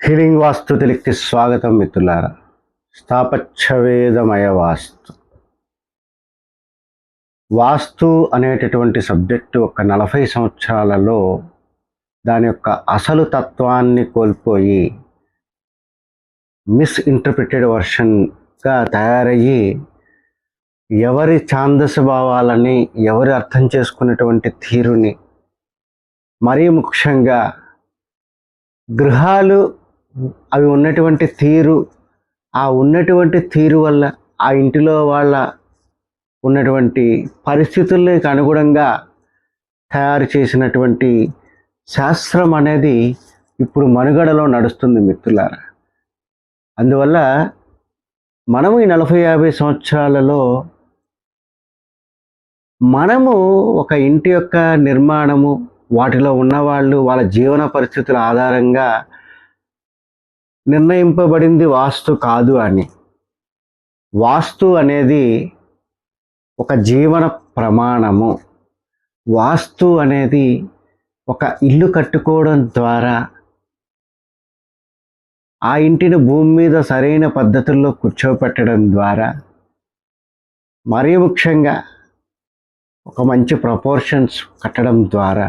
Healing వాస్తు తెలికి స్వాగతం మిత్రులారా. స్థాపచ్చవేదమయ వాస్తు వాస్తు అనేటటువంటి సబ్జెక్టు ఒక నలభై సంవత్సరాలలో దాని యొక్క అసలు తత్వాన్ని కోల్పోయి మిస్ఇంటర్ప్రిటెడ్ వర్షన్గా తయారయ్యి ఎవరి ఛాందస భావాలని ఎవరి అర్థం చేసుకునేటువంటి తీరుని మరీ ముఖ్యంగా గృహాలు అవి ఉన్నటువంటి తీరు ఆ ఉన్నటువంటి తీరు వల్ల ఆ ఇంటిలో వాళ్ళ ఉన్నటువంటి పరిస్థితులకు అనుగుణంగా తయారు చేసినటువంటి శాస్త్రం అనేది ఇప్పుడు మనుగడలో నడుస్తుంది మిత్రులారా. అందువల్ల మనము ఈ నలభై యాభై సంవత్సరాలలో మనము ఒక ఇంటి యొక్క నిర్మాణము వాటిలో ఉన్నవాళ్ళు వాళ్ళ జీవన పరిస్థితుల ఆధారంగా నిర్ణయింపబడింది వాస్తు కాదు అని. వాస్తు అనేది ఒక జీవన ప్రమాణము. వాస్తు అనేది ఒక ఇల్లు కట్టుకోవడం ద్వారా ఆ ఇంటిని భూమి మీద సరైన పద్ధతుల్లో కూర్చోపెట్టడం ద్వారా మరీ ముఖ్యంగా ఒక మంచి ప్రపోర్షన్స్ కట్టడం ద్వారా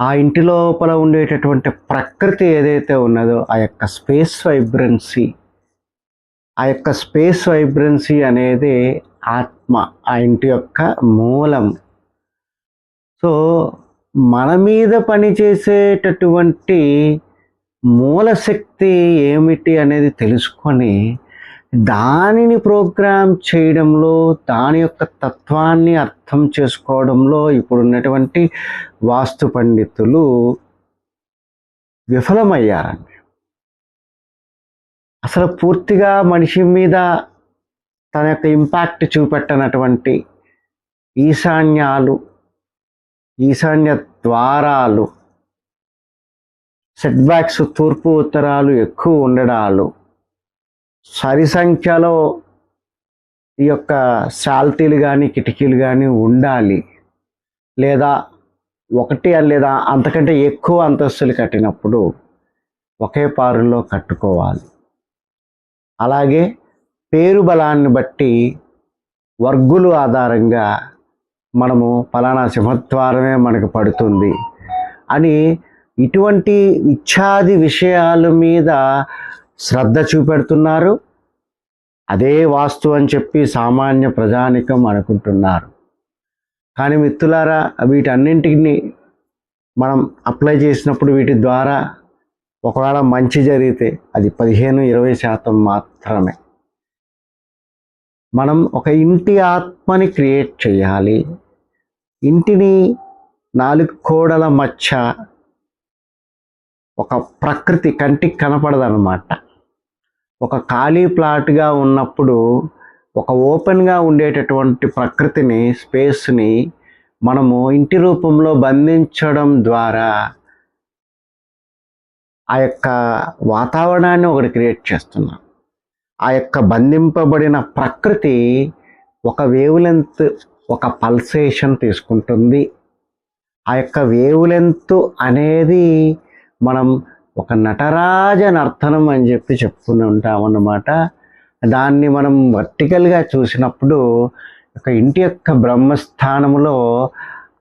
ఆ ఇంటి లోపల ఉండేటటువంటి ప్రకృతి ఏదైతే ఉన్నదో ఆ యొక్క స్పేస్ వైబ్రెన్సీ ఆ యొక్క స్పేస్ వైబ్రెన్సీ అనేది ఆత్మ ఆ ఇంటి యొక్క మూలం. సో మన మీద పనిచేసేటటువంటి మూలశక్తి ఏమిటి అనేది తెలుసుకొని దానిని ప్రోగ్రామ్ చేయడంలో దాని యొక్క తత్వాన్ని అర్థం చేసుకోవడంలో ఇప్పుడు ఉన్నటువంటి వాస్తు పండితులు విఫలమయ్యారండి. అసలు పూర్తిగా మనిషి మీద తన యొక్క ఇంపాక్ట్ చూపెట్టనటువంటి ఈశాన్యాలు ఈశాన్య ద్వారాలు సెట్బ్యాక్స్ తూర్పు ఉత్తరాలు ఎక్కువ ఉండడాలు సరి సంఖ్యలో ఈ యొక్క శాల్తీలు కానీ కిటికీలు కానీ ఉండాలి. లేదా ఒకటి లేదా అంతకంటే ఎక్కువ అంతస్తులు కట్టినప్పుడు ఒకే పారులో కట్టుకోవాలి. అలాగే పేరు బలాన్ని బట్టి వర్గులు ఆధారంగా మనము ఫలానా సింహద్వారమే మనకు పడుతుంది అని ఇటువంటి ఇచ్ఛాది విషయాల మీద శ్రద్ధ చూపెడుతున్నారు. అదే వాస్తు అని చెప్పి సామాన్య ప్రజానికం అనుకుంటున్నారు. కానీ మిత్రులారా వీటన్నింటిని మనం అప్లై చేసినప్పుడు వీటి ద్వారా ఒకవేళ మంచి జరిగితే అది పదిహేను ఇరవై శాతం మాత్రమే. మనం ఒక ఇంటి ఆత్మని క్రియేట్ చేయాలి. ఇంటిని నాలుగు కోడల మచ్చ ఒక ప్రకృతి కంటికి కనపడదన్నమాట. ఒక ఖాళీ ప్లాట్గా ఉన్నప్పుడు ఒక ఓపెన్గా ఉండేటటువంటి ప్రకృతిని స్పేస్ని మనము ఇంటి రూపంలో బంధించడం ద్వారా ఆ యొక్క వాతావరణాన్ని ఒకటి క్రియేట్ చేస్తున్నాం. ఆ యొక్క బంధింపబడిన ప్రకృతి ఒక వేవులెంత్ ఒక పల్సేషన్ తీసుకుంటుంది. ఆ యొక్క వేవులెంత్ అనేది మనం ఒక నటరాజ నర్తనం అని చెప్పి చెప్పుకుని ఉంటాం అన్నమాట దాన్ని మనం వర్టికల్గా చూసినప్పుడు ఒక ఇంటి యొక్క బ్రహ్మస్థానంలో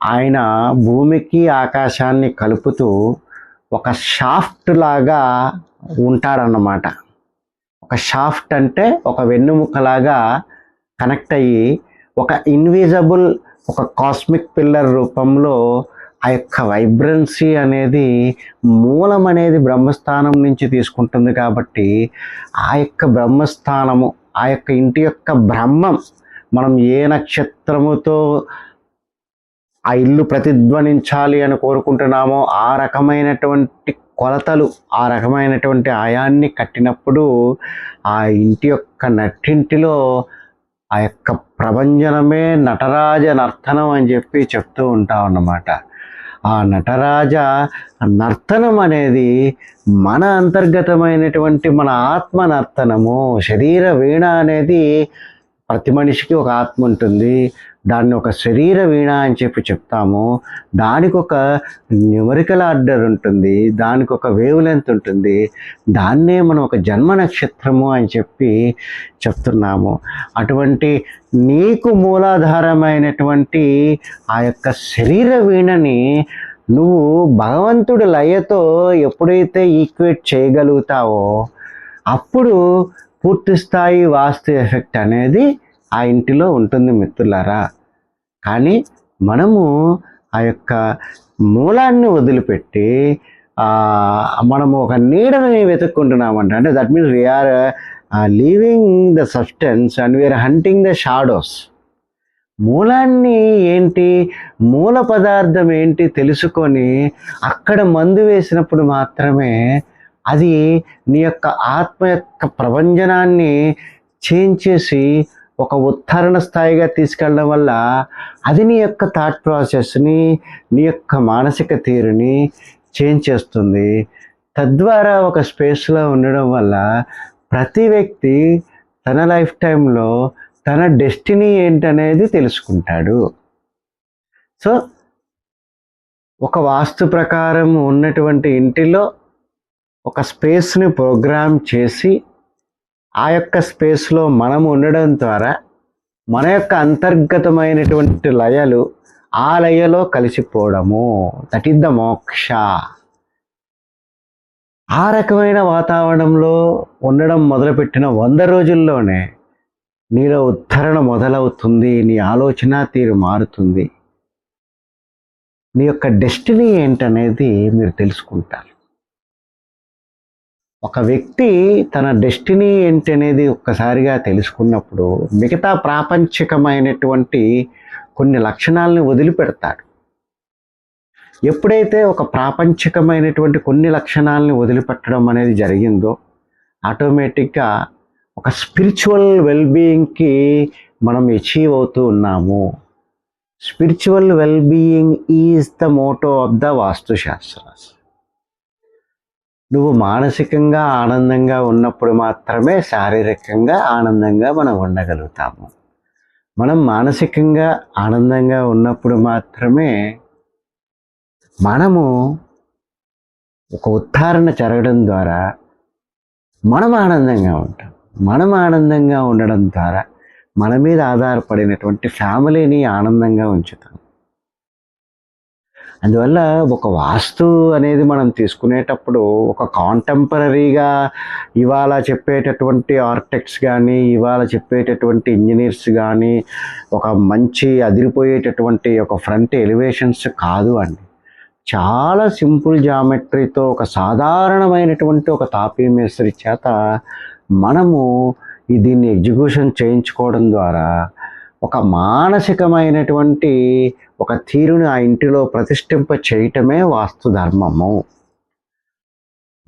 ఆయన భూమికి ఆకాశాన్ని కలుపుతూ ఒక షాఫ్ట్ లాగా ఉంటాడన్నమాట. ఒక షాఫ్ట్ అంటే ఒక వెన్నుముకలాగా కనెక్ట్ అయ్యి ఒక ఇన్విజబుల్ ఒక కాస్మిక్ పిల్లర్ రూపంలో ఆ యొక్క వైబ్రెన్సీ అనేది మూలం అనేది బ్రహ్మస్థానం నుంచి తీసుకుంటుంది కాబట్టి ఆ యొక్క బ్రహ్మస్థానము ఆ యొక్క ఇంటి యొక్క బ్రహ్మం మనం ఏ నక్షత్రముతో ఆ ఇల్లు ప్రతిధ్వనించాలి అని కోరుకుంటున్నామో ఆ రకమైనటువంటి కొలతలు ఆ రకమైనటువంటి ఆయాన్ని కట్టినప్పుడు ఆ ఇంటి యొక్క నట్టింటిలో ఆ యొక్క ప్రభంజనమే నటరాజ నర్తనం అని చెప్పి చెప్తూ ఉంటాం అన్నమాట ఆ నటరాజ నర్తనం అనేది మన అంతర్గతమైనటువంటి మన ఆత్మ నర్తనము శరీర వీణ అనేది ప్రతి మనిషికి ఒక ఆత్మ ఉంటుంది. దాన్ని ఒక శరీర వీణ అని చెప్పి చెప్తాము. దానికి ఒక న్యూమరికల్ ఆర్డర్ ఉంటుంది. దానికి ఒక వేవ్ లెంత్ ఉంటుంది. దాన్నే మనం ఒక జన్మ నక్షత్రము అని చెప్పి చెప్తున్నాము. అటువంటి నీకు మూలాధారమైనటువంటి ఆ యొక్క శరీర వీణని నువ్వు భగవంతుడి లయతో ఎప్పుడైతే ఈక్వేట్ చేయగలుగుతావో అప్పుడు పూర్తి స్థాయి వాస్తు ఎఫెక్ట్ అనేది ఆ ఇంటిలో ఉంటుంది మిత్రులారా. కానీ మనము ఆ యొక్క మూలాన్ని వదిలిపెట్టి మనము ఒక నీడని వెతుక్కుంటున్నామంట అంటే that means we are leaving the substance and we are hunting the shadows మూలాన్ని ఏంటి మూల పదార్థం ఏంటి తెలుసుకొని అక్కడ మందు వేసినప్పుడు మాత్రమే అది నీ యొక్క ఆత్మ యొక్క ప్రభంజనాన్ని చేంజ్ చేసి ఒక ఉత్తరణ స్థాయిగా తీసుకెళ్ళడం వల్ల అది నీ యొక్క థాట్ ప్రాసెస్ని నీ యొక్క మానసిక తీరుని చేంజ్ చేస్తుంది. తద్వారా ఒక స్పేస్లో ఉండడం వల్ల ప్రతి వ్యక్తి తన లైఫ్ టైంలో తన డెస్టినీ ఏంటనేది తెలుసుకుంటాడు. సో ఒక వాస్తు ప్రకారం ఉన్నటువంటి ఇంటిలో ఒక స్పేస్ని ప్రోగ్రామ్ చేసి ఆ యొక్క స్పేస్లో మనం ఉండడం ద్వారా మన యొక్క అంతర్గతమైనటువంటి లయలు ఆ లయలో కలిసిపోవడము. That is the moksha. ఆ రకమైన వాతావరణంలో ఉండడం మొదలుపెట్టిన వంద రోజుల్లోనే నీలో ఉద్ధరణ మొదలవుతుంది నీ ఆలోచన తీరు మారుతుంది. నీ యొక్క డెస్టినీ ఏంటనేది మీరు తెలుసుకుంటారు. ఒక వ్యక్తి తన డెస్టినీ ఏంటి అనేది ఒక్కసారిగా తెలుసుకున్నప్పుడు మిగతా ప్రాపంచికమైనటువంటి కొన్ని లక్షణాలని వదిలిపెడతాడు. ఎప్పుడైతే ఒక ప్రాపంచికమైనటువంటి కొన్ని లక్షణాలని వదిలిపెట్టడం అనేది జరిగిందో ఆటోమేటిక్గా ఒక స్పిరిచువల్ వెల్బీయింగ్కి మనం అచీవ్ అవుతూ ఉన్నాము. Spiritual wellbeing is the motto of the vastushastras. నువ్వు మానసికంగా ఆనందంగా ఉన్నప్పుడు మాత్రమే శారీరకంగా ఆనందంగా మనం ఉండగలుగుతాము. మనం మానసికంగా ఆనందంగా ఉన్నప్పుడు మాత్రమే మనము ఒక ఉత్తారణ జరగడం ద్వారా మనం ఆనందంగా ఉంటాం. మనం ఆనందంగా ఉండడం ద్వారా మన మీద ఆధారపడినటువంటి ఫ్యామిలీని ఆనందంగా ఉంచుతాం. అందువల్ల ఒక వాస్తు అనేది మనం తీసుకునేటప్పుడు ఒక కాంటెంపరీగా ఇవాళ చెప్పేటటువంటి ఆర్కిటెక్ట్స్ కానీ ఇవాళ చెప్పేటటువంటి ఇంజనీర్స్ కానీ ఒక మంచి అదిరిపోయేటటువంటి ఒక ఫ్రంట్ ఎలివేషన్స్ కాదు అండి. చాలా సింపుల్ జామెట్రీతో ఒక సాధారణమైనటువంటి ఒక తాపీ మేస్త్రి చేత మనము దీన్ని ఎగ్జిక్యూషన్ చేయించుకోవడం ద్వారా ఒక మానసికమైనటువంటి ఒక తీరుని ఆ ఇంటిలో ప్రతిష్ఠింప చేయటమే వాస్తు ధర్మము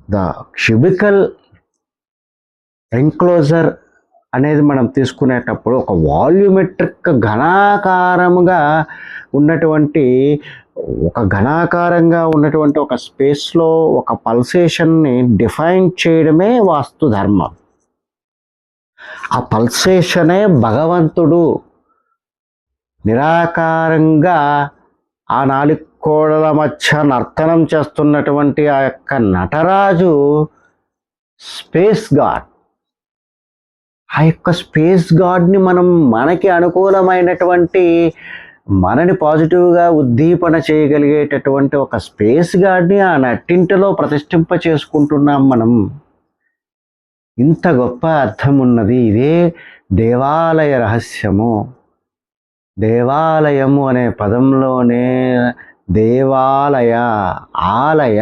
ద క్యూబికల్ ఎంక్లోజర్ అనేది మనం తీసుకునేటప్పుడు ఒక వాల్యూమెట్రిక్ ఘనాకారముగా ఉన్నటువంటి ఒక ఘనాకారంగా ఉన్నటువంటి ఒక స్పేస్లో ఒక పల్సేషన్ని డిఫైన్ చేయడమే వాస్తు ధర్మం ఆ పల్సేషనే భగవంతుడు నిరాకారంగా ఆ నాలుగు కోడల మధ్య నర్తనం చేస్తున్నటువంటి ఆ యొక్క నటరాజు స్పేస్ గాడ్. ఆ యొక్క స్పేస్ గాడ్ని మనం మనకి అనుకూలమైనటువంటి మనని పాజిటివ్గా ఉద్దీపన చేయగలిగేటటువంటి ఒక స్పేస్ గాడ్ని ఆ నట్టింటిలో ప్రతిష్ఠింప చేసుకుంటున్నాం మనం. ఇంత గొప్ప అర్థం ఉన్నది ఇదే దేవాలయ రహస్యము. దేవాలయము అనే పదంలోనే దేవాలయ ఆలయ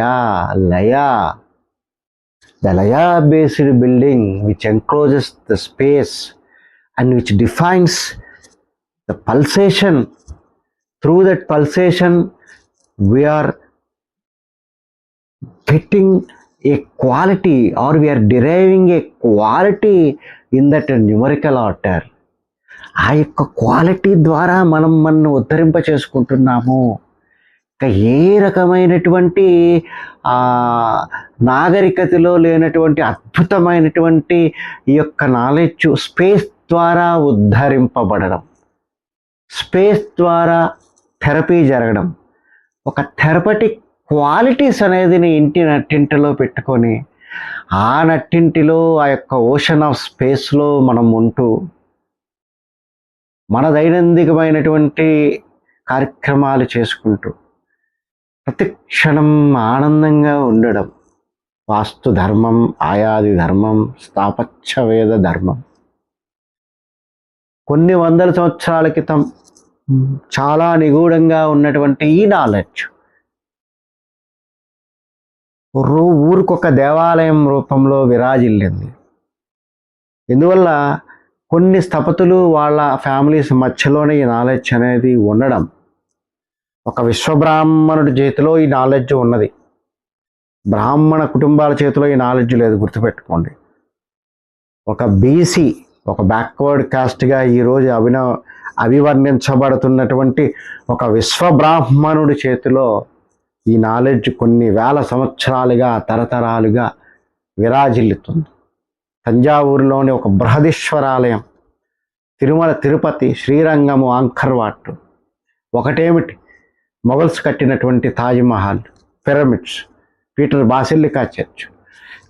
లయ. The laya based building which encloses the space and which defines the pulsation through that pulsation we are getting a quality or we are deriving a quality in that numerical numerical ఆ యొక్క quality ద్వారా మనం మనం ఉద్ధరింప చేసుకుంటున్నాము. ఇంకా ఏ రకమైనటువంటి నాగరికతలో లేనటువంటి అద్భుతమైనటువంటి ఈ యొక్క నాలెడ్జ్ స్పేస్ ద్వారా ఉద్ధరింపబడడం. స్పేస్ ద్వారా థెరపీ జరగడం. ఒక థెరపటిక్ క్వాలిటీస్ అనేది నీ ఇంటి నట్టింటిలో పెట్టుకొని ఆ నట్టింటిలో ఆ యొక్క ఓషన్ ఆఫ్ స్పేస్లో మనం ఉంటూ మన దైనందికమైనటువంటి కార్యక్రమాలు చేసుకుంటూ ప్రతి క్షణం ఆనందంగా ఉండడం వాస్తు ధర్మం ఆయాది ధర్మం స్థాపత్య వేద ధర్మం. కొన్ని వందల సంవత్సరాల క్రితం చాలా నిగూఢంగా ఉన్నటువంటి ఈ నాలెడ్జ్. రూ- ఊరికొక దేవాలయం రూపంలో విరాజిల్లింది. ఎందువల్ల కొన్ని స్థపతులు వాళ్ళ ఫ్యామిలీస్ మధ్యలోనే ఈ నాలెడ్జ్ అనేది ఉండడం. ఒక విశ్వబ్రాహ్మణుడి చేతిలో ఈ నాలెడ్జ్ ఉన్నది. బ్రాహ్మణ కుటుంబాల చేతిలో ఈ నాలెడ్జ్ లేదు గుర్తుపెట్టుకోండి. ఒక బీసీ ఒక బ్యాక్వర్డ్ కాస్ట్గా ఈరోజు అభిన అభివర్ణించబడుతున్నటువంటి ఒక విశ్వబ్రాహ్మణుడి చేతిలో ఈ నాలెడ్జ్ కొన్ని వేల సంవత్సరాలుగా తరతరాలుగా విరాజిల్లుతుంది. తంజావూరులోని ఒక బృహదీశ్వరాలయం తిరుమల తిరుపతి శ్రీరంగము ఆంకర్వాట్ ఒకటేమిటి? మొఘల్స్ కట్టినటువంటి Taj Mahal pyramids Peter basilica church.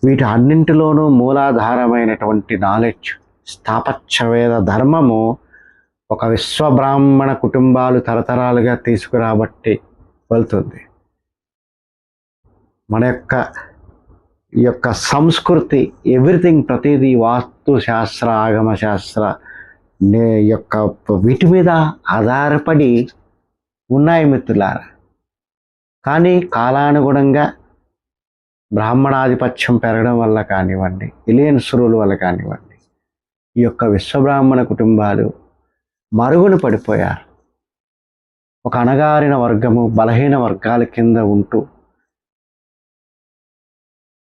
వీటి అన్నింటిలోనూ మూలాధారమైనటువంటి నాలెడ్జ్ స్థాపత్యవేద ధర్మము ఒక విశ్వబ్రాహ్మణ కుటుంబాలు తరతరాలుగా తీసుకురాబట్టి వెళ్తుంది. మన యొక్క యొక్క సంస్కృతి ఎవ్రీథింగ్ ప్రతిదీ వాస్తు శాస్త్ర ఆగమ శాస్త్ర నే- యొక్క వీటి మీద ఆధారపడి ఉన్నాయి మిత్రులారా. కానీ కాలానుగుణంగా బ్రాహ్మణాధిపత్యం పెరగడం వల్ల కానివ్వండి ఇలియన్స్ రూల్ వల్ల కానివ్వండి ఈ యొక్క విశ్వబ్రాహ్మణ కుటుంబాలు మరుగున పడిపోయారు. ఒక అణగారిన వర్గము బలహీన వర్గాల కింద ఉంటూ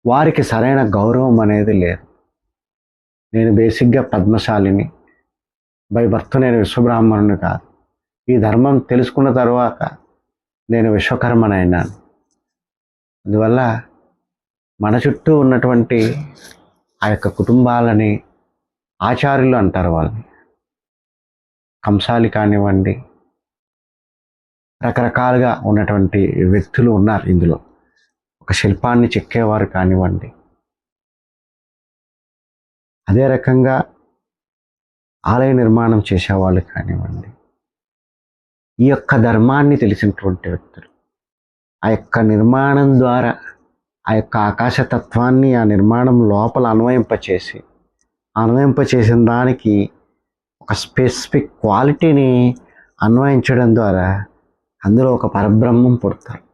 వారికి సరైన గౌరవం అనేది లేదు. నేను బేసిక్గా పద్మశాలిని బై బర్త్ నేను విశ్వబ్రాహ్మణుని కాదు. ఈ ధర్మం తెలుసుకున్న తర్వాత నేను విశ్వకర్మనైనాను. అందువల్ల మన చుట్టూ ఉన్నటువంటి ఆ యొక్క కుటుంబాలని ఆచార్యులు అంటారు వాళ్ళని. కంసాలి కానివ్వండి రకరకాలుగా ఉన్నటువంటి వ్యక్తులు ఉన్నారు ఇందులో. ఒక శిల్పాన్ని చెక్కేవారు కానివ్వండి. అదే రకంగా ఆలయ నిర్మాణం చేసేవాళ్ళు కానివ్వండి. ఈ యొక్క ధర్మాన్ని తెలిసినటువంటి వ్యక్తులు ఆ యొక్క నిర్మాణం ద్వారా ఆ యొక్క ఆకాశతత్వాన్ని ఆ నిర్మాణం లోపల అన్వయింపచేసి అన్వయింపచేసిన దానికి ఒక స్పెసిఫిక్ క్వాలిటీని అన్వయించడం ద్వారా అందులో ఒక పరబ్రహ్మం పుడతారు.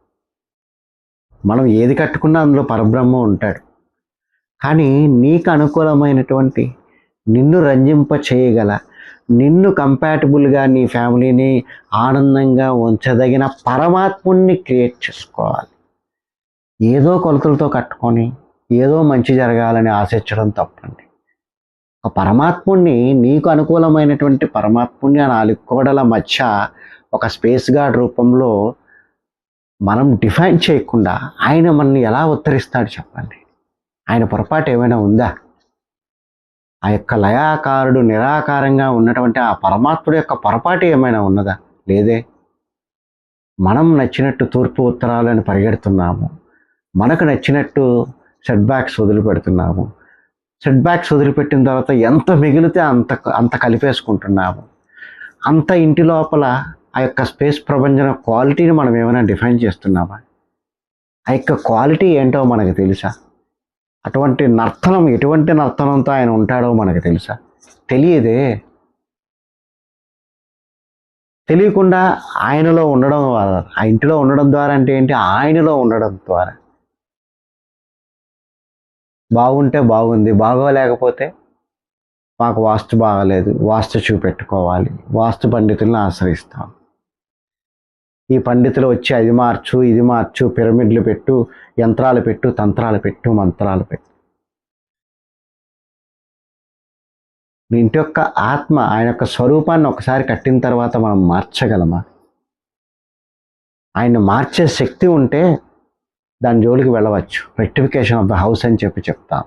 మనం ఏది కట్టుకున్నా అందులో పరబ్రహ్మ ఉంటాడు. కానీ నీకు అనుకూలమైనటువంటి నిన్ను రంజింప చేయగల నిన్ను కంపాటబుల్గా నీ ఫ్యామిలీని ఆనందంగా ఉంచదగిన పరమాత్ముణ్ణి క్రియేట్ చేసుకోవాలి. ఏదో కొలతలతో కట్టుకొని ఏదో మంచి జరగాలని ఆశించడం తప్పండి. ఒక పరమాత్ముణ్ణి నీకు అనుకూలమైనటువంటి పరమాత్ముణ్ణి ఆ నాలుగు కోడల మధ్య ఒక స్పేస్ గార్డ్ రూపంలో మనం డిఫైన్ చేయకుండా ఆయన మనల్ని ఎలా ఉత్తరిస్తాడు చెప్పండి. ఆయన పొరపాటు ఏమైనా ఉందా? ఆ యొక్క లయాకారుడు నిరాకారంగా ఉన్నటువంటి ఆ పరమాత్ముడు యొక్క పొరపాటు ఏమైనా ఉన్నదా? లేదే. మనం నచ్చినట్టు తూర్పు ఉత్తరాలను పరిగెడుతున్నాము. మనకు నచ్చినట్టు సెట్ బ్యాక్స్ వదిలిపెడుతున్నాము. సెట్ బ్యాక్స్ వదిలిపెట్టిన తర్వాత ఎంత మిగిలితే అంత అంత కలిపేసుకుంటున్నాము. అంత ఇంటి లోపల ఆ యొక్క స్పేస్ ప్రపంచం క్వాలిటీని మనం ఏమైనా డిఫైన్ చేస్తున్నామా? ఆ యొక్క క్వాలిటీ ఏంటో మనకు తెలుసా? అటువంటి నర్తనం ఎటువంటి నర్తనంతో ఆయన ఉంటాడో మనకు తెలుసా? తెలియదే. తెలియకుండా ఆయనలో ఉండడం ద్వారా ఆ ఇంటిలో ఉండడం ద్వారా అంటే ఏంటి? ఆయనలో ఉండడం ద్వారా. బాగుంటే బాగుంది బాగోలేకపోతే మాకు వాస్తు బాగలేదు వాస్తు చూపెట్టుకోవాలి వాస్తు పండితులను ఆశ్రయిస్తాం. ఈ పండితులు వచ్చి అది మార్చు ఇది మార్చు పిరమిడ్లు పెట్టు యంత్రాలు పెట్టు తంత్రాలు పెట్టు మంత్రాలు పెట్టు. ఇంటి యొక్క ఆత్మ ఆయన యొక్క స్వరూపాన్ని ఒకసారి కట్టిన తర్వాత మనం మార్చగలమా? ఆయన మార్చే శక్తి ఉంటే దాని జోలికి వెళ్ళవచ్చు. రెక్టిఫికేషన్ ఆఫ్ ద హౌస్ అని చెప్పి చెప్తాం.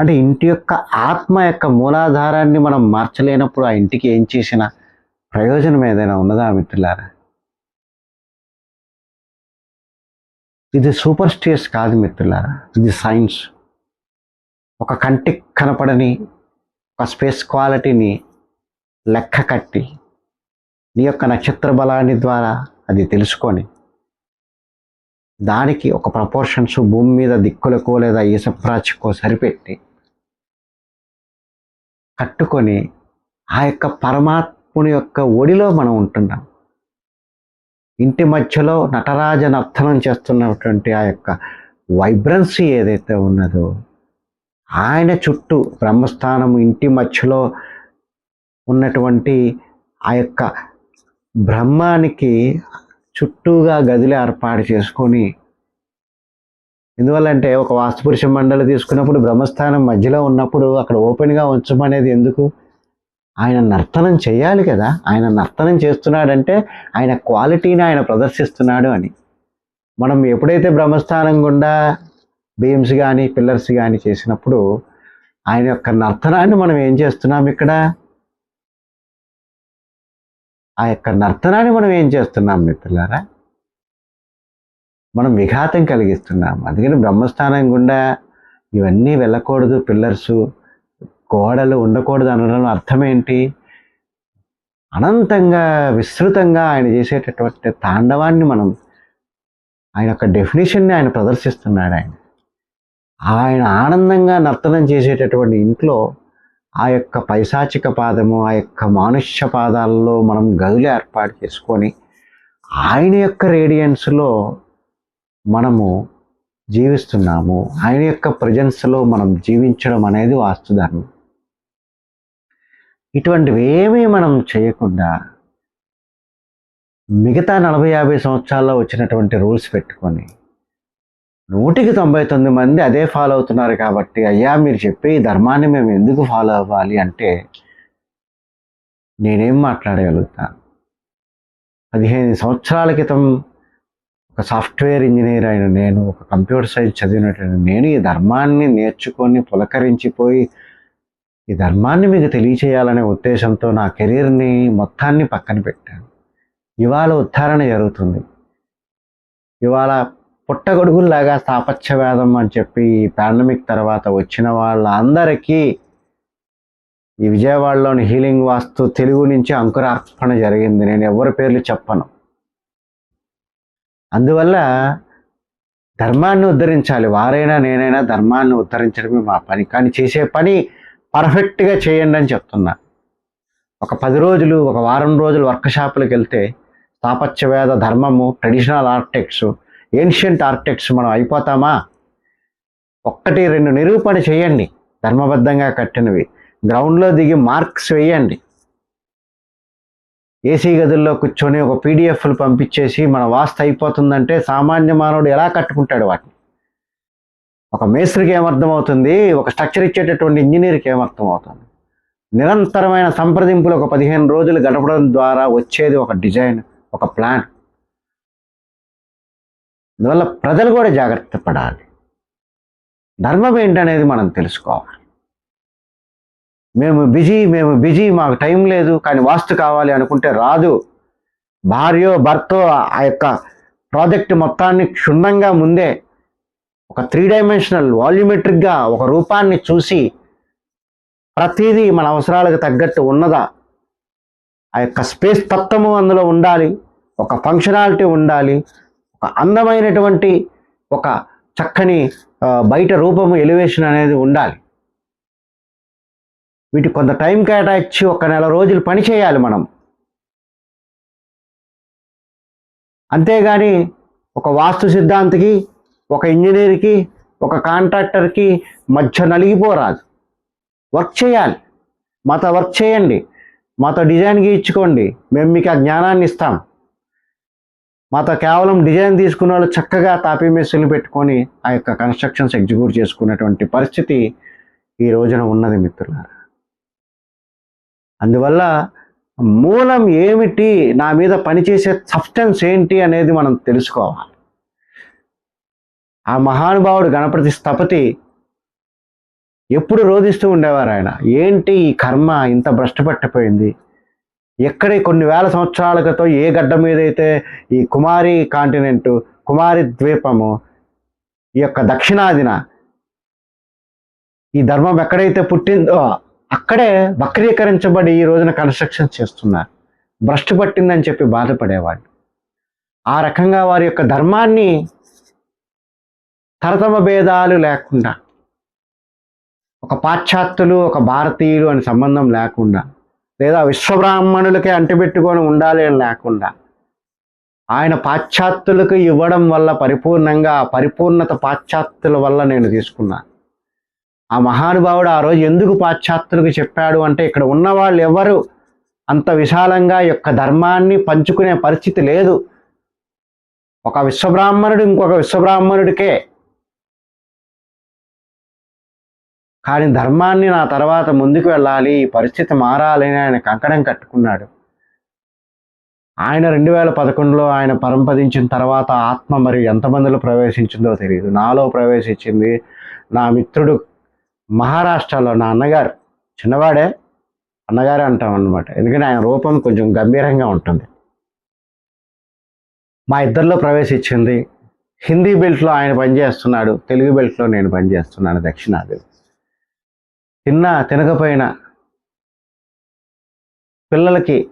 అంటే ఇంటి యొక్క ఆత్మ యొక్క మూలాధారాన్ని మనం మార్చలేనప్పుడు ఆ ఇంటికి ఏం చేసినా ప్రయోజనం ఏదైనా ఉన్నదా మిత్రులారా? ఇది సూపర్ స్టేస్ కాదు మిత్రులారా. ఇది సైన్స్. ఒక కంటికి కనపడని ఒక స్పేస్ క్వాలిటీని లెక్క కట్టి నీ యొక్క నక్షత్ర బలాన్ని ద్వారా అది తెలుసుకొని దానికి ఒక ప్రపోర్షన్స్ భూమి మీద దిక్కులకో లేదా ఈసప్రాచికో సరిపెట్టి కట్టుకొని ఆ యొక్క పరమాత్ముని యొక్క ఒడిలో మనం ఉంటున్నాం. ఇంటి మధ్యలో నటరాజ నర్తనం చేస్తున్నటువంటి ఆ యొక్క వైబ్రన్సీ ఏదైతే ఉన్నదో ఆయన చుట్టూ బ్రహ్మస్థానం ఇంటి మధ్యలో ఉన్నటువంటి ఆ యొక్క బ్రహ్మానికి చుట్టూగా గదిలు ఏర్పాటు చేసుకొని ఎందువల్లంటే ఒక వాస్తుపురుష మండలి తీసుకున్నప్పుడు బ్రహ్మస్థానం మధ్యలో ఉన్నప్పుడు అక్కడ ఓపెన్గా ఉంచమనేది ఎందుకు? ఆయన నర్తనం చేయాలి కదా. ఆయన నర్తనం చేస్తున్నాడంటే ఆయన క్వాలిటీని ఆయన ప్రదర్శిస్తున్నాడు అని. మనం ఎప్పుడైతే బ్రహ్మస్థానం గుండా బీమ్స్ కానీ పిల్లర్స్ కానీ చేసినప్పుడు ఆయన యొక్క నర్తనాన్ని మనం ఏం చేస్తున్నాం ఇక్కడ? ఆ యొక్క నర్తనాన్ని మనం ఏం చేస్తున్నాం మిత్రులారా? మనం విఘాతం కలిగిస్తున్నాం. అందుకని బ్రహ్మస్థానం గుండా ఇవన్నీ వెళ్ళకూడదు పిల్లర్సు. గోడలు ఉండకూడదు అనడం అర్థం ఏంటి అనంతంగా విస్తృతంగా ఆయన చేసేటటువంటి తాండవాన్ని మనం ఆయన యొక్క డెఫినేషన్ని ఆయన ప్రదర్శిస్తున్నాడు ఆయన. ఆయన ఆనందంగా నర్తనం చేసేటటువంటి ఇంట్లో ఆ యొక్క పైశాచిక పాదము ఆ యొక్క మానుష్య పాదాలలో మనం గదులు ఏర్పాటు చేసుకొని ఆయన యొక్క రేడియన్స్లో మనము జీవిస్తున్నాము. ఆయన యొక్క ప్రజెన్స్లో మనం జీవించడం అనేది వాస్తుధర్మం. ఇటువంటివి ఏమీ మనం చేయకుండా మిగతా నలభై యాభై సంవత్సరాల్లో వచ్చినటువంటి రూల్స్ పెట్టుకొని నూటికి తొంభై తొమ్మిది మంది అదే ఫాలో అవుతున్నారు కాబట్టి అయ్యా మీరు చెప్పే ఈ ధర్మాన్ని మేము ఎందుకు ఫాలో అవ్వాలి అంటే నేనేం మాట్లాడగలుగుతాను పదిహేను సంవత్సరాల క్రితం ఒక సాఫ్ట్వేర్ ఇంజనీర్ అయిన నేను ఒక కంప్యూటర్ సైన్స్ చదివినట్టు నేను ఈ ధర్మాన్ని నేర్చుకొని పులకరించిపోయి ఈ ధర్మాన్ని మీకు తెలియచేయాలనే ఉద్దేశంతో నా కెరీర్ని మొత్తాన్ని పక్కన పెట్టాను. ఇవాళ ఉద్ధారణ జరుగుతుంది. ఇవాళ పుట్టగొడుగుల్లాగా స్థాపత్యవేదం అని చెప్పి ఈ పాండమిక్ తర్వాత వచ్చిన వాళ్ళందరికీ ఈ విజయవాడలోని హీలింగ్ వాస్తు తెలుగు నుంచి అంకురార్పణ జరిగింది. నేను ఎవరి పేర్లు చెప్పను. అందువల్ల ధర్మాన్ని ఉద్ధరించాలి. వారైనా నేనైనా ధర్మాన్ని ఉద్ధరించడమే మా పని. కానీ చేసే పని పర్ఫెక్ట్గా చేయండి అని చెప్తున్నా. ఒక పది రోజులు ఒక వారం రోజులు వర్క్షాపులకు వెళ్తే స్థాపత్యవేద ధర్మము ట్రెడిషనల్ ఆర్టెక్స్ ఏన్షియంట్ ఆర్టెక్స్ మనం అయిపోతామా? ఒక్కటి రెండు నిరూపణ చేయండి. ధర్మబద్ధంగా కట్టినవి. గ్రౌండ్లో దిగి మార్క్స్ వేయండి. ఏసీ గదుల్లో కూర్చొని ఒక పీడిఎఫ్లు పంపించేసి మన వాస్త అయిపోతుందంటే సామాన్య మానవుడు ఎలా కట్టుకుంటాడు వాటిని? ఒక మేస్త్రికి ఏమర్థమవుతుంది ఒక స్ట్రక్చర్ ఇచ్చేటటువంటి ఇంజనీర్కి ఏమర్థమవుతుంది నిరంతరమైన సంప్రదింపులు ఒక పదిహేను రోజులు గడపడం ద్వారా వచ్చేది ఒక డిజైన్ ఒక ప్లాన్ అందువల్ల ప్రజలు కూడా జాగ్రత్త పడాలి. ధర్మం ఏంటనేది మనం తెలుసుకోవాలి. మేము బిజీ మేము బిజీ మాకు టైం లేదు కానీ వాస్తు కావాలి అనుకుంటే రాదు. భార్యో భర్తో ఆ యొక్క ప్రాజెక్ట్ మొత్తాన్ని క్షుణ్ణంగా ముందే ఒక త్రీ డైమెన్షనల్ వాల్యూమెట్రిక్గా ఒక రూపాన్ని చూసి ప్రతిదీ మన అవసరాలకు తగ్గట్టు ఉన్నదా? ఆ యొక్క స్పేస్ తత్వము అందులో ఉండాలి ఒక ఫంక్షనాలిటీ ఉండాలి ఒక అందమైనటువంటి ఒక చక్కని బయట రూపము ఎలివేషన్ అనేది ఉండాలి. వీటి కొంత టైం కేటాయించి ఒక నెల రోజులు పని చేయాలి మనం. అంతేగాని ఒక వాస్తు సిద్ధాంతికి ఒక ఇంజనీర్కి ఒక కాంట్రాక్టర్కి మధ్య నలిగిపోరాదు. వర్క్ చేయాలి. మాతో వర్క్ చేయండి. మాతో డిజైన్ గీయించుకోండి. మేము మీకు ఆ జ్ఞానాన్ని ఇస్తాం. మాతో కేవలం డిజైన్ తీసుకున్న వాళ్ళు చక్కగా తాపీ మెస్సులు పెట్టుకొని ఆ యొక్క కన్స్ట్రక్షన్స్ ఎగ్జిక్యూట్ చేసుకునేటువంటి పరిస్థితి ఈ రోజున ఉన్నది మిత్రులారా. అందువల్ల మూలం ఏమిటి? నా మీద పనిచేసే సబ్స్టెన్స్ ఏంటి అనేది మనం తెలుసుకోవాలి. ఆ మహానుభావుడు గణపతి స్థపతి ఎప్పుడు రోధిస్తూ ఉండేవారు ఆయన. ఏంటి ఈ కర్మ? ఇంత భ్రష్టు పట్టిపోయింది ఎక్కడ కొన్ని వేల సంవత్సరాల క్రితం ఏ గడ్డ మీద అయితే ఈ కుమారి కాంటినెంట్ కుమారి ద్వీపము ఈ యొక్క దక్షిణాదిన ఈ ధర్మం ఎక్కడైతే పుట్టిందో అక్కడే వక్రీకరించబడి ఈ రోజున కన్స్ట్రక్షన్ చేస్తున్నారు. భ్రష్టు పట్టిందని చెప్పి బాధపడేవాళ్ళు. ఆ రకంగా వారి యొక్క ధర్మాన్ని తరతమ భేదాలు లేకుండా ఒక పాశ్చాత్యులు ఒక భారతీయులు అని సంబంధం లేకుండా లేదా విశ్వబ్రాహ్మణులకే అంటిపెట్టుకొని ఉండాలి అని లేకుండా ఆయన పాశ్చాత్యులకు ఇవ్వడం వల్ల పరిపూర్ణంగా పరిపూర్ణత పాశ్చాత్యుల వల్ల నేను తీసుకున్నాను ఆ మహానుభావుడు ఆ రోజు ఎందుకు పాశ్చాత్యులకు చెప్పాడు అంటే ఇక్కడ ఉన్న వాళ్ళు ఎవరు అంత విశాలంగా యొక్క ధర్మాన్ని పంచుకునే పరిస్థితి లేదు. ఒక విశ్వబ్రాహ్మణుడు ఇంకొక విశ్వబ్రాహ్మణుడికే కానీ ధర్మాన్ని నా తర్వాత ముందుకు వెళ్ళాలి ఈ పరిస్థితి మారాలి అని ఆయన కంకణం కట్టుకున్నాడు. ఆయన రెండు వేల పదకొండులో ఆయన పరంపదించిన తర్వాత ఆత్మ మరి ఎంతమందిలో ప్రవేశించిందో తెలియదు. నాలో ప్రవేశించింది నా మిత్రుడు మహారాష్ట్రలో నా అన్నగారు. చిన్నవాడే అన్నగారే అంటాం అన్నమాట. ఎందుకంటే ఆయన రూపం కొంచెం గంభీరంగా ఉంటుంది. మా ఇద్దరిలో ప్రవేశించింది. హిందీ బెల్ట్లో ఆయన పనిచేస్తున్నాడు. తెలుగు బెల్ట్లో నేను పనిచేస్తున్నాను దక్షిణాది. తిన్నా తినకపోయినా పిల్లలకి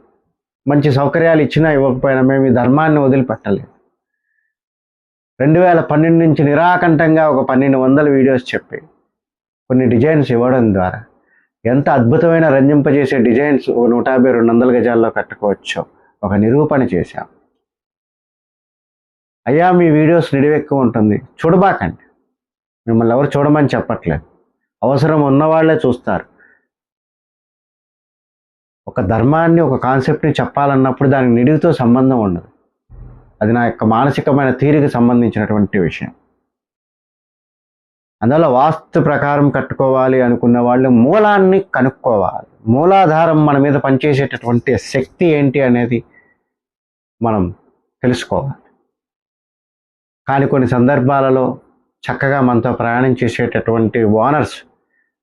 మంచి సౌకర్యాలు ఇచ్చినా ఇవ్వకపోయినా మేము ఈ ధర్మాన్ని వదిలిపెట్టలేదు. రెండు వేల పన్నెండు నుంచి నిరాకంఠంగా ఒక పన్నెండు వందల వీడియోస్ చెప్పి కొన్ని డిజైన్స్ ఇవ్వడం ద్వారా ఎంత అద్భుతమైన రంజింపజేసే డిజైన్స్ ఒక నూట యాభై రెండు వందల గజాల్లో కట్టుకోవచ్చో ఒక నిరూపణ చేశాం. అయ్యా మీ వీడియోస్ నిడివెక్కువ ఉంటుంది. చూడబాకండి. మిమ్మల్ని ఎవరు చూడమని చెప్పట్లేదు. అవసరం ఉన్నవాళ్ళే చూస్తారు. ఒక ధర్మాన్ని ఒక కాన్సెప్ట్ని చెప్పాలన్నప్పుడు దానికి నిడివితో సంబంధం ఉండదు. అది నా యొక్క మానసికమైన తీరికి సంబంధించినటువంటి విషయం. అందువల్ల వాస్తు ప్రకారం కట్టుకోవాలి అనుకున్న వాళ్ళు మూలాన్ని కనుక్కోవాలి. మూలాధారం మన మీద పనిచేసేటటువంటి శక్తి ఏంటి అనేది మనం తెలుసుకోవాలి. కానీ కొన్ని సందర్భాలలో చక్కగా మనతో ప్రయాణం చేసేటటువంటి ఓనర్స్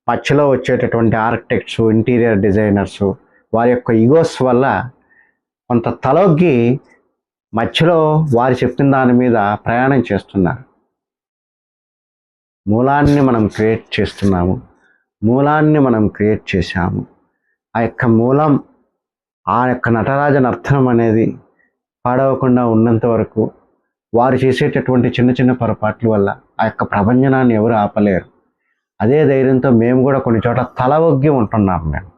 మధ్యలో వచ్చేటటువంటి ఆర్కిటెక్ట్స్ ఇంటీరియర్ డిజైనర్స్ వారి యొక్క ఈగోస్ వల్ల కొంత తలొగ్గి మధ్యలో వారు చెప్పిన దాని మీద ప్రయాణం చేస్తున్నారు. మూలాన్ని మనం క్రియేట్ చేస్తున్నాము. మూలాన్ని మనం క్రియేట్ చేశాము. ఆ యొక్క మూలం ఆ యొక్క నటరాజ నర్తనం అనేది పాడవకుండా ఉన్నంత వరకు వారు చేసేటటువంటి చిన్న చిన్న పొరపాట్ల వల్ల ఆ యొక్క ప్రభంజనాన్ని ఎవరు ఆపలేరు. అదే ధైర్యంతో మేము కూడా కొన్ని చోట్ల తల ఒగ్గి ఉంటున్నాం మేము.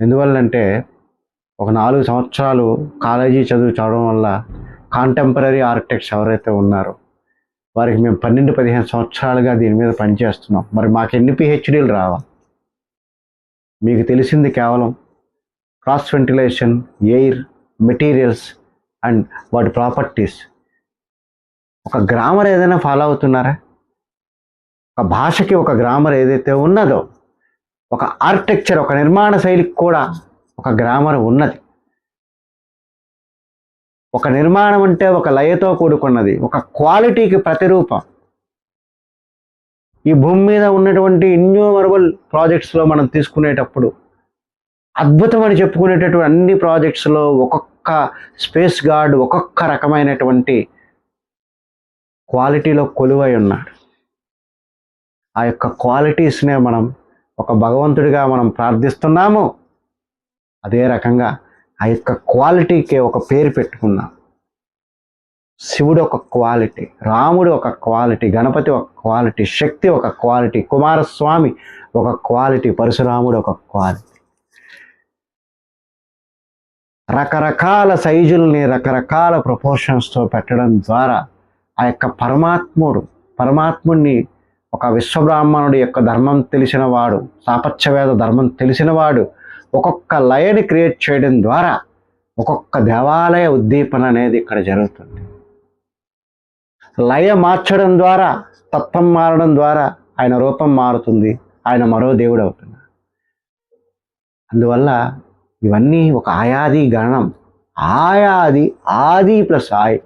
ఎందువల్లంటే ఒక నాలుగు సంవత్సరాలు కాలేజీ చదువు చదవడం వల్ల కాంటెంపరీ ఆర్కిటెక్ట్స్ ఎవరైతే ఉన్నారో వారికి మేము పన్నెండు పదిహేను సంవత్సరాలుగా దీని మీద పనిచేస్తున్నాం. మరి మాకు ఎన్ని పిహెచ్డీలు రావా? మీకు తెలిసింది కేవలం cross ventilation air materials and వాటి ప్రాపర్టీస్ ఒక గ్రామర్ ఏదైనా ఫాలో అవుతున్నారా? ఒక భాషకి ఒక గ్రామర్ ఏదైతే ఉన్నదో ఒక ఆర్కిటెక్చర్ ఒక నిర్మాణ శైలికి కూడా ఒక గ్రామర్ ఉన్నది. ఒక నిర్మాణం అంటే ఒక లయతో కూడుకున్నది ఒక క్వాలిటీకి ప్రతిరూపం. ఈ భూమి మీద ఉన్నటువంటి ఇన్యూమరబుల్ ప్రాజెక్ట్స్లో మనం తీసుకునేటప్పుడు అద్భుతం అని చెప్పుకునేటటువంటి అన్ని ప్రాజెక్ట్స్లో ఒక్కొక్క స్పేస్ గార్డ్ ఒక్కొక్క రకమైనటువంటి క్వాలిటీలో కొలువై ఉన్నాడు. ఆ యొక్క క్వాలిటీస్నే మనం ఒక భగవంతుడిగా మనం ప్రార్థిస్తున్నాము. అదే రకంగా ఆ యొక్క క్వాలిటీకి ఒక పేరు పెట్టుకున్నాం. శివుడు ఒక క్వాలిటీ రాముడు ఒక క్వాలిటీ గణపతి ఒక క్వాలిటీ శక్తి ఒక క్వాలిటీ కుమారస్వామి ఒక క్వాలిటీ పరశురాముడు ఒక క్వాలిటీ. రకరకాల సైజుల్ని రకరకాల ప్రపోర్షన్స్తో పెట్టడం ద్వారా ఆ యొక్క పరమాత్ముడు పరమాత్ముడిని ఒక విశ్వబ్రాహ్మణుడి యొక్క ధర్మం తెలిసిన వాడు సాపత్యవేద ధర్మం తెలిసిన వాడు ఒక్కొక్క లయని క్రియేట్ చేయడం ద్వారా ఒక్కొక్క దేవాలయ ఉద్దీపన అనేది ఇక్కడ జరుగుతుంది. లయ మార్చడం ద్వారా తత్వం మారడం ద్వారా ఆయన రూపం మారుతుంది ఆయన మరో దేవుడు అవుతున్నాడు. అందువల్ల ఇవన్నీ ఒక ఆయాది గణం ఆయాది ఆది ప్లస్ ఆయి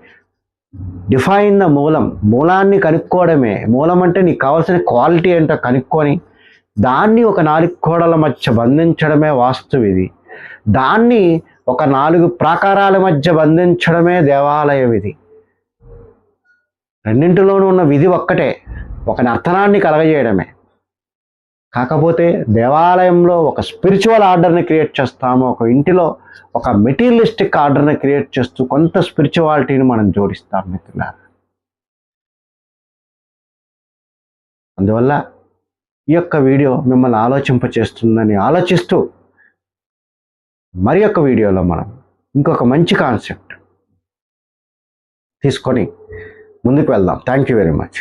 డిఫైన్ ద మూలం మూలాన్ని కనుక్కోవడమే. మూలం అంటే నీకు కావాల్సిన క్వాలిటీ ఏంటో కనుక్కొని దాన్ని ఒక నాలుగు కోడల మధ్య బంధించడమే వాస్తు ఇది దాన్ని ఒక నాలుగు ప్రాకారాల మధ్య బంధించడమే దేవాలయ విధి. రెండింటిలోనూ ఉన్న విధి ఒక్కటే. ఒక నర్తనాన్ని కలగజేయడమే. కాకపోతే దేవాలయంలో ఒక స్పిరిచువల్ ఆర్డర్ని క్రియేట్ చేస్తాము ఒక ఇంటిలో ఒక మెటీరియలిస్టిక్ ఆర్డర్ని క్రియేట్ చేస్తూ కొంత స్పిరిచువాలిటీని మనం జోడిస్తాం మిత్రులారా. అందువల్ల ఈ యొక్క వీడియో మిమ్మల్ని ఆలోచింపచేస్తుందని ఆలోచిస్తూ మరి యొక్క వీడియోలో మనం ఇంకొక మంచి కాన్సెప్ట్ తీసుకొని ముందుకు వెళ్దాం. Thank you very much